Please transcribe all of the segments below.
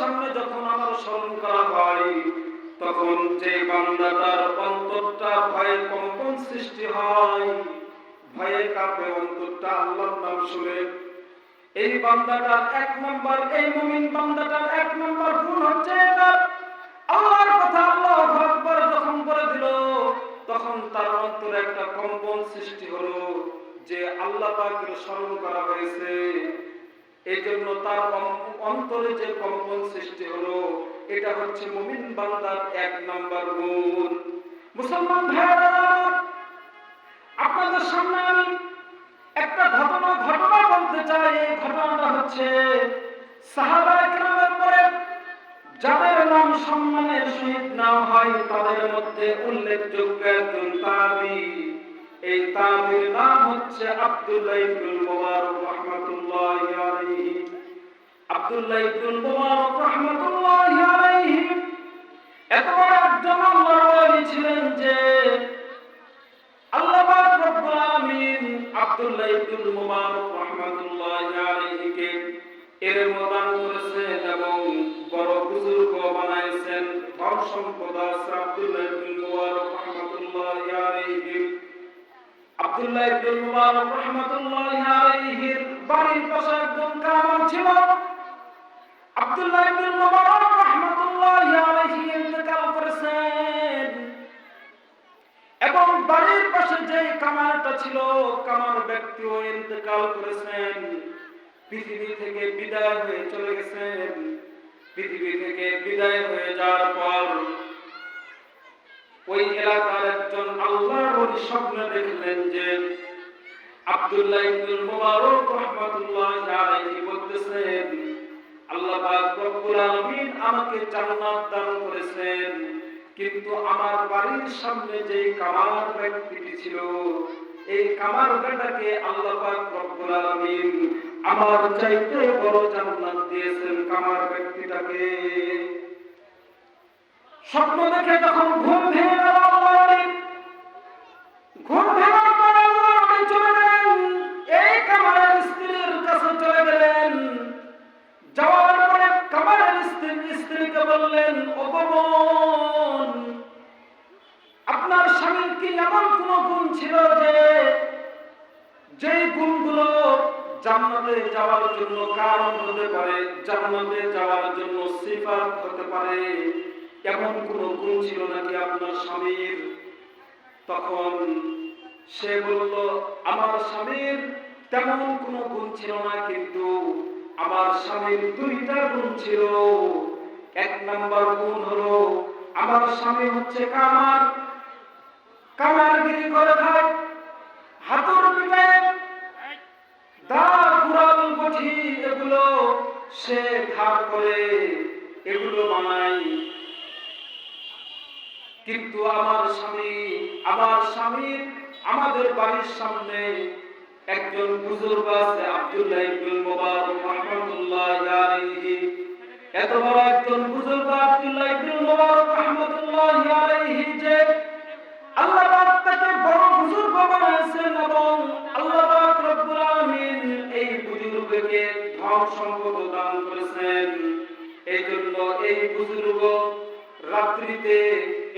সামনে যখন আমার স্মরণ করা হয় তখন যে বান্দাটার অন্তরটা ভয়ে কম্পন সৃষ্টি হয় কাঁপে অন্তরটা আল্লাহর নাম শুনে। এই বান্দাটার এক নম্বর, এই মুমিন বান্দাটার এক নম্বর গুণ হচ্ছে আল্লাহর কথা আল্লাহ যখন দিল, তখন তার অন্তরে একটা কম্পন সৃষ্টি হলো যে আল্লাহ পাকের স্মরণ করা হয়েছে। এই জন্য তার অন্তরে যে কম্পন সৃষ্টি হলো, এটা হচ্ছে মুমিন বান্দার এক নম্বর গুণ মুসলমান ভাইয়েরা, আপনাদের সামনে আমি একটা ঘটনা ঘটনা বলতে চাই, এই ঘটনাটা হচ্ছে যাদের নাম সম্মানের সহিত নাম হয়, তাদের মধ্যে উল্লেখযোগ্য একজন তাবি। এই তাবির নাম হচ্ছে আব্দুল্লাহ ইবনুল মুবারক রাহমাতুল্লাহি আলাইহি। আব্দুল্লাহ ইবনুল মুবারক রাহমাতুল্লাহি আলাইহি। এত বড় একজন আল্লাহর ওলি ছিলেন যে আল্লাহ আব্দুল্লাহ মুবারক আলাইহিকে এর মদান করেছেন এবং বড় বুজুর্গ বানাইছেন, ধন সম্পদ আছে আব্দুল্লাহ ইবনুল মুবারক আলাইহি আব্দুল্লাহ মুবারক আলাইহির বাড়ির পাশে একজন কামান ছিল। আব্দুল্লাহ মুবারক ছিল কামার ব্যক্তিও ইন্তেকাল করেছেন। পৃথিবী থেকে বিদায় হয়ে চলে গেছেন। পৃথিবী থেকে বিদায় হয়ে যাওয়ার পর ওই এলাকার একজন আল্লাহর ওলি স্বপ্নে দেখলেন যে আব্দুল্লাহ ইবনুল মুবারক রাহমাতুল্লাহ আলাইহি বলতেছেন, আল্লাহ পাক রব্বুল আলামিন আমাকে জান্নাত দান করেছেন, কিন্তু আমার বাড়ির সামনে যে কামার ব্যক্তিটি ছিল এই কামার বেটাকে আল্লাহ পাক রব্বুল আলামিন আমার চাইতে বড় জান্নাত দিয়েছেন কামার ব্যক্তিটাকে। স্বপ্ন দেখে যখন ঘুম ভেঙে গেল ঘুম চলে গেলেন। এই কামারের স্ত্রীর কাছে চলে গেলেন। যাওয়ার পরে কামারের স্ত্রী স্ত্রীকে বললেন অপমন আপনার স্বামীর কি এমন কোন গুণ ছিল জান্নাতে যাওয়ার জন্য কারণ হতে পারে, জান্নাতে যাওয়ার জন্য সিফাত হতে পারে। এমন কোন গুণ ছিল নাকি আপনার স্বামীর? তখন সে বলল, আমার স্বামীর তেমন কোনো গুণ ছিল না, কিন্তু আমার স্বামীর দুইটা গুণ ছিল। এক নাম্বার গুণ হলো, আমার স্বামী হচ্ছে কামার। কামারগিরি করে খায় হাতুর পিঠে দা কুড়াল বঠি এগুলো সে ধার করে, এগুলো বানায় কিন্তু আমার স্বামী, আমার স্বামীর আমাদের বাড়ির সামনে একজন বুজুর্গ আছে, আব্দুল্লাহ ইবনুল মুবারক রাহমাতুল্লাহি আলাইহি। এত বড় একজন বুজুর্গ আব্দুল্লাহ ইবনুল মুবারক রাহমাতুল্লাহি আলাইহি যে আল্লাহ পাক তাকে বড় বুজুর্গ বানিয়েছেন এবং আল্লাহ পাক রব্বুল আলামিন এই বুজুর্গকে ধন সম্পদ দান করেছেন। এই জন্য এই বুজুর্গ রাত্রিতে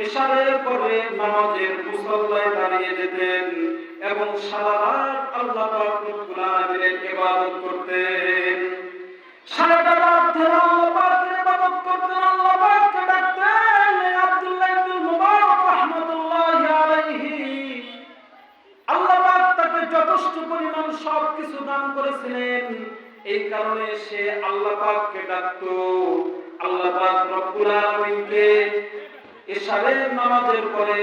এশারের পরে নামাজের মুসল্লায় দাঁড়িয়ে যেতেন এবং সারা রাত আল্লাহ পাক ইবাদত করতেন। সারাটা রাত ধরে আল্লাহ পাকের ইবাদত করতেন, আল্লাহ পাককে ডাকতেন। পরিমাণ সব কিছু দান করেছিলেন। এই কারণে সে আল্লাহ পাককে ডাকতো। আল্লাহ পাক রব্বুল আলামিনকে এশারের নামাজের পরে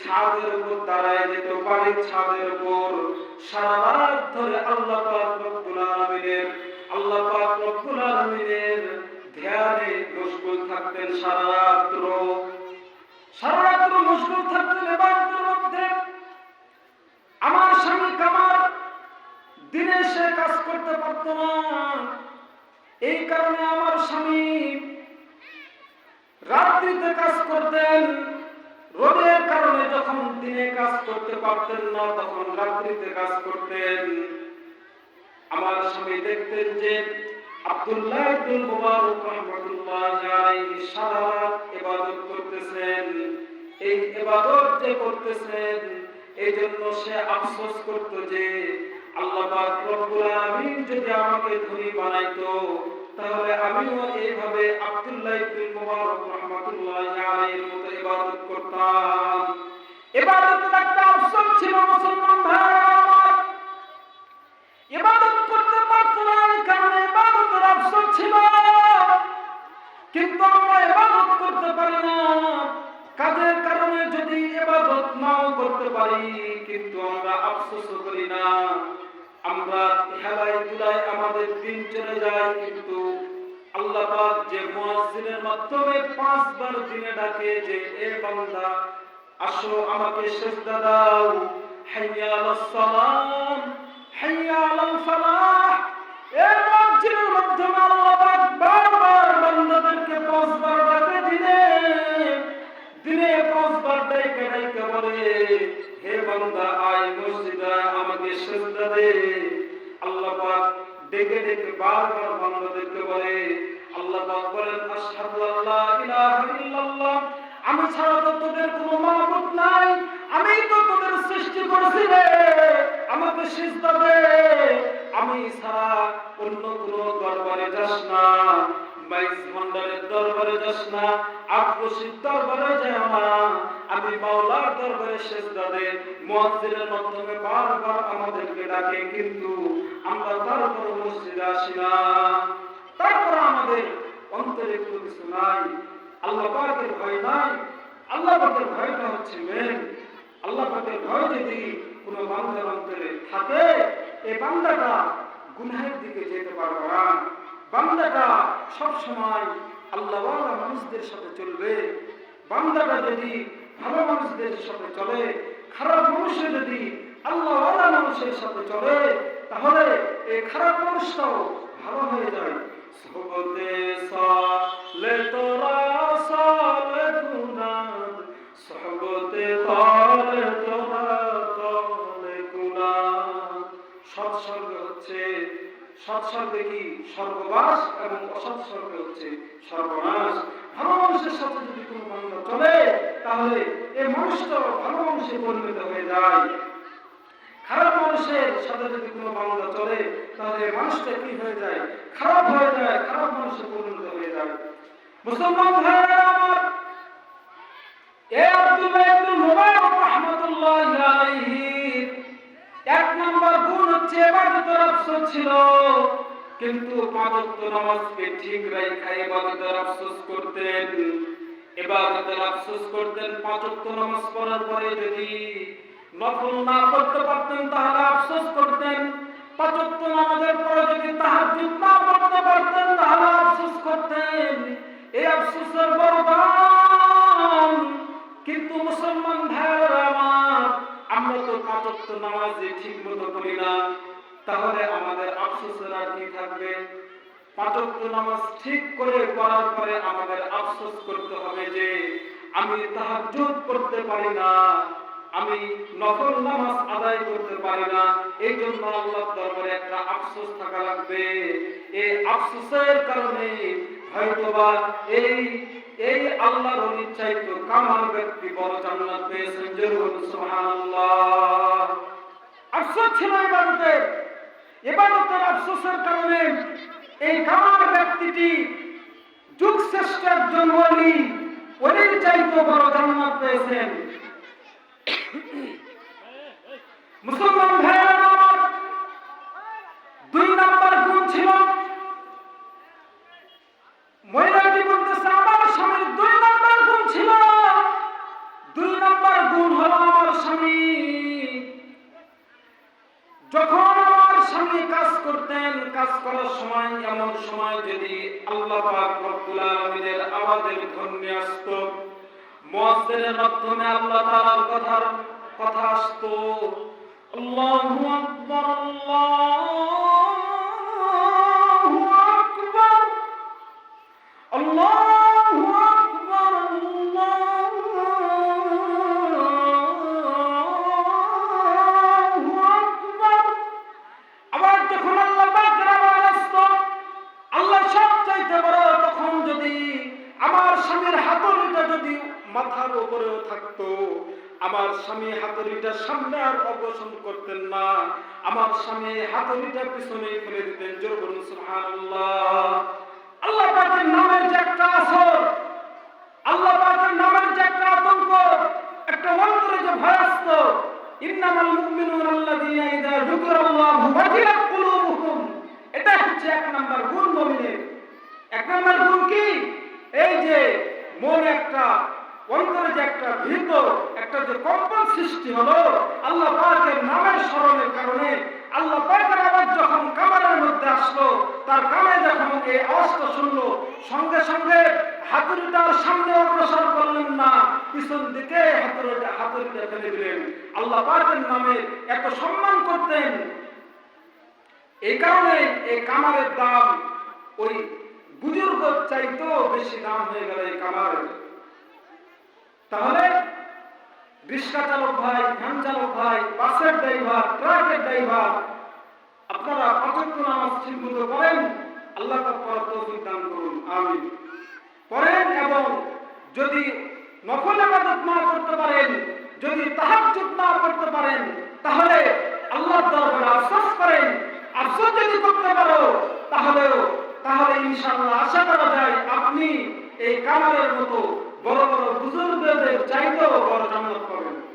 ছাদের উপর দাঁড়ায় যেত, বাড়ির ছাদের উপর। সারা রাত ধরে আল্লাহ পাক রব্বুল আলামিনের, আল্লাহ পাক রব্বুল আলামিনের ধ্যানে মশগুল থাকতেন সারা রাত্র। সারা রাত্র মশগুল থাকতেন ইবাদতের মধ্যে আমার স্বামী দিনে সে কাজ করতে পারত না। এই কারণে আমার স্বামী রাত্রিতে কাজ করতেন। রোদের কারণে যখন দিনে কাজ করতে পারতেন না, তখন রাত্রিতে কাজ করতেন। আমার স্বামী দেখতেন যে আব্দুল্লাহ ইবনুল মুবারক রাহমাতুল্লাহ আলাইহি সারা ইবাদত করতেছেন। এই ইবাদত যে করতেছেন এই জন্য সে আফসোস করত যে আল্লাহ পাক রব্বুল আলামিন যদি আমাকে ধনী বানাইতো, তাহলে আমিও এইভাবে আব্দুল্লাহ ইবনুল মুবারক রাহমাতুল্লাহ আলাইহির মতো ইবাদত করতাম। ইবাদতের একটা অপশন ছিল, মুসলমান আমার ইবাদত করতে পারতো না কারণে ইবাদতের ছিল। কিন্তু আমরা ইবাদত করতে পারি না। কাজের কারণে যদি ইবাদত নাও করতে পারি, কিন্তু আমরা আফসোস করি না। আমরা হেলায় দুলায় আমাদের দিন চলে যায়, কিন্তু আল্লাহ যে মাধ্যমে পাঁচবার দিনে ডাকে যে, এ বান্দা, আসো আমাকে সেজদা দাও। হাইয়া সালাম, হাইয়া আলাল এ মাধ্যমে আল্লাহ আমি ছাড়া অন্য কোনো দরবারে যাস না। বাইশ ভান্ডারের দরবারে যাস না আক্রোশিত দরবারে যায় না। আমি মাওলার দরবারে সেজদা দে মুয়াজ্জিনের মাধ্যমে বারবার আমাদেরকে ডাকে, কিন্তু আমরা তারপর মসজিদে আসি না। তারপর আমাদের অন্তরে কোনো কিছু নাই। আল্লাহ পাকের ভয় নাই। আল্লাহ পাকের ভয়টা হচ্ছে মেন আল্লাহ পাকের ভয় যদি কোনো বান্দার অন্তরে থাকে এই বান্দাটা গুনাহের দিকে যেতে পারবে না। বান্দাটা সব সময় আল্লাহওয়ালা মানুষদের সাথে চলবে। বান্দাটা যদি ভালো মানুষদের সাথে চলে, খারাপ মানুষে যদি আল্লাহওয়ালা মানুষের সাথে চলে, তাহলে এই খারাপ মানুষটাও ভালো হয়ে যায়। সহবতে সালে তোরা সৎসর্গ হচ্ছে, সৎসর্গে কি এবং হচ্ছে সর্বনাশ ভালো মানুষের সাথে যদি কোনো চলে, তাহলে মানুষটা ভালো মানুষে পরিণত হয়ে যায়। খারাপ মানুষের সাথে যদি কোনো চলে, তাহলে মানুষটা কি হয়ে যায়? খারাপ হয়ে যায়, খারাপ মানুষে পরিণত হয়ে যায়। মুসলমান ভাইরা আমার, এ আব্দুল্লাহ ইবনে মুবারক রাহমাতুল্লাহি আলাইহি, এক নম্বর গুণ হচ্ছে ইবাদতের আফসোস করতেন। ইবাদতের আফসোস পরে যদি নফল না করতে পারতেন, তাহলে আফসোস করতেন। পাঁচ ওয়াক্ত নামাজের পরে যদি তাহাজ্জুদ না পড়তে পারতেন, তাহলে পাঁচ নামাজ ঠিক করে করার পরে আমাদের আফসোস করতে হবে যে আমি তাহাজ্জুদ করতে পারি না, আমি নফল নামাজ আদায় করতে পারি না। এই জন্য আল্লাহর দরবারে একটা আফসোস থাকা লাগবে। এই আফসোসের কারণে হয়তোবা এই এই আল্লাহর অনিচ্ছাইত কামাল ব্যক্তি বড় জান্নাত পেয়েছেন। জরুর, সুবহানাল্লাহ। আফসোস ছিল ইবাদতের ইবাদতের আফসোসের কারণে এই কামাল ব্যক্তিটি যুগ শ্রেষ্ঠ একজন ওলি ওদের চাইতে বড় ধন্যবাদ পেয়েছেন। মুসলমান ভাইয়েরা আমার দুই নাম্বার গুণ ছিল মহিলাটি বলতেছে আমার স্বামীর দুই নাম্বার গুণ ছিল দুই নাম্বার গুণ হলো আমার স্বামী যখন আমার স্বামী কাজ করতেন করার সময়, এমন সময় যদি আল্লাহ রব্বুল আলামিনের আওয়াজের ধ্বনি আসতো, মুয়াজ্জিনের মাধ্যমে আল্লাহ তাআলার কথার কথা আসতো, আল্লাহু আল্লাহু হাতুড়িটা সামনে আর অগ্রসর করতেন না। আমার স্বামী হাতুড়িটা পিছনে ফেলে দিতেন। জোর সুবহানাল্লাহ। আল্লাহ পাকের নামের যে একটা আসর, আল্লাহ পাকের নামের যে একটা আতঙ্ক, একটা অন্তরে যে ইন্নামাল আল্লাযীনা ইযা যুকিরাল্লাহু ওয়াজিলাত কুলুবুহুম। এটা হচ্ছে এক নাম্বার গুণ মুমিনের। এক নাম্বার গুণ কি? এই যে মনে একটা, অন্তরে যে একটা ভীত একটা যে কম্পন সৃষ্টি হলো, আল্লাহ পাকের নামের স্মরণের কারণে আল্লাহ পাকের আওয়াজ যখন কামারের মধ্যে আসলো, তার কানে যখন এই আওয়াজটা শুনলো, সঙ্গে সঙ্গে হাতুড়িটার সামনে অগ্রসর করলেন না, পিছন দিকে হাতুড়িটা হাতুড়িটা ফেলে দিলেন। আল্লাহ পাকের নামে এত সম্মান করতেন। এই কারণে এই কামারের দাম ওই বুজুর্গ চাইতেও বেশি দাম হয়ে গেল এই কামারের। তাহলে রিক্সা চালক ভাই ভ্যান চালক ভাই, বাসের ড্রাইভার, ট্রাকের ড্রাইভার, আপনারা পাঁচক নামাজ চিহ্নিত করেন আল্লাহ তার তৌফিক দান করুন, আমিন। করেন এবং যদি নকল আবাদত না করতে পারেন, যদি তাহাজ্জুদ না করতে পারেন, তাহলে আল্লাহ দরবারে আফসোস করেন। আফসোস যদি করতে পারো, তাহলেও, তাহলে ইনশাআল্লাহ আশা করা যায়, আপনি এই কামালের মতো বড় বড় বুজুর্গদের চাইতেও বড় জামানত পাবেন।